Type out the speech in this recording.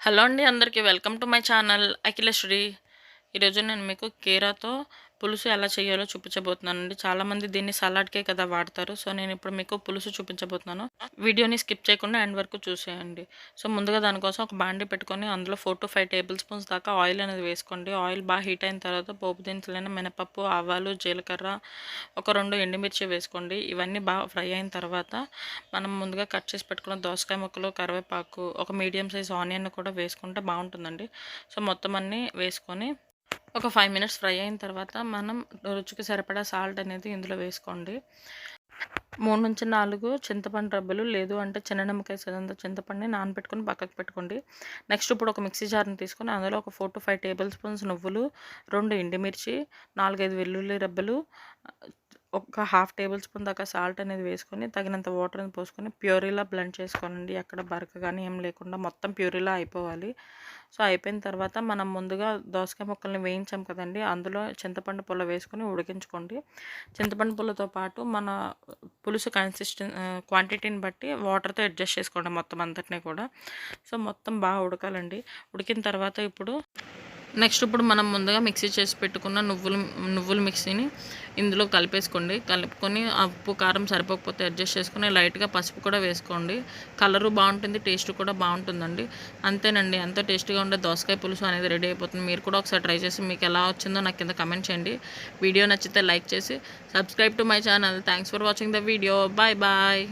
Hello అండి అందరికీ welcome to my channel. Akhilasri. ఈరోజు నేను మీకు కీరాతో పులుసు ఎలా చేయాలో చూపించబోతున్నానండి. చాలామంది దీన్ని సలాడ్కే కదా వాడతారు. సో నేను ఇప్పుడు మీకు పులుసు చూపించబోతున్నాను. వీడియోని స్కిప్ చేయకుండా ఎండ్ వరకు చూసేయండి. సో ముందుగా దానికోసం ఒక బాండి పెట్టుకొని అందులో four to five table spoons దాకా ఆయిల్ అనేది వేసుకోండి. ఆయిల్ బాగా హీట్ అయిన తర్వాత పోపు దినుసులైన మినపప్పు ఆవాలు జీలకర్ర ఒక రెండు ఎండుమిర్చి వేసుకోండి. ఇవన్నీ బాగా ఫ్రై అయిన తర్వాత మనం ముందుగా కట్ చేసి పెట్టుకున్న దోసకాయ ముక్కలు కరివేపాకు ఒక మీడియం సైజ్ ఆనియన్ కూడా వేసుకుంటే బాగుంటుందండి. సో మొత్తం అన్నీ వేసుకొని ఒక ఫైవ్ మినిట్స్ ఫ్రై అయిన తర్వాత మనం రుచికి సరిపడా సాల్ట్ అనేది ఇందులో వేసుకోండి. మూడు నుంచి నాలుగు చింతపండు రబ్బలు లేదు అంటే చిన్న నిమ్మకాయ సదంత చింతపండుని నానబెట్టుకొని పక్కకు పెట్టుకోండి. నెక్స్ట్ ఇప్పుడు ఒక మిక్సీ జార్ని తీసుకొని అందులో ఒక four to five table spoons నువ్వులు రెండు ఎండుమిర్చి నాలుగైదు వెల్లుల్లి రబ్బలు ఒక హాఫ్ టేబుల్ స్పూన్ దాకా సాల్ట్ అనేది వేసుకొని తగినంత వాటర్ని పోసుకొని ప్యూరీలా బ్లెండ్ చేసుకోనండి. ఎక్కడ బరక కానీ ఏం లేకుండా మొత్తం ప్యూరీలా అయిపోవాలి. సో అయిపోయిన తర్వాత మనం ముందుగా దోసకాయ ముక్కల్ని వేయించాం కదండి అందులో చింతపండు పుల్ల వేసుకొని ఉడికించుకోండి. చింతపండు పుల్లతో పాటు మన పులుసు కన్సిస్టెన్ క్వాంటిటీని బట్టి వాటర్తో అడ్జస్ట్ చేసుకోండి మొత్తం అంతటినీ కూడా. సో మొత్తం బాగా ఉడకాలండి. ఉడికిన తర్వాత ఇప్పుడు నెక్స్ట్ ఇప్పుడు మనం ముందుగా మిక్సీ చేసి పెట్టుకున్న నువ్వులు నువ్వుల మిక్సీని ఇందులో కలిపేసుకోండి. కలుపుకొని ఆ ఉప్పు కారం సరిపోకపోతే అడ్జస్ట్ చేసుకుని లైట్గా పసుపు కూడా వేసుకోండి. కలరు బాగుంటుంది టేస్ట్ కూడా బాగుంటుందండి. అంతేనండి ఎంతో టేస్టీగా ఉండే దోసకాయ పులుసు అనేది రెడీ అయిపోతుంది. మీరు కూడా ఒకసారి ట్రై చేసి మీకు ఎలా వచ్చిందో నాకు కింద కమెంట్ చేయండి. వీడియో నచ్చితే లైక్ చేసి subscribe to my channel. Thanks for watching the video. Bye bye.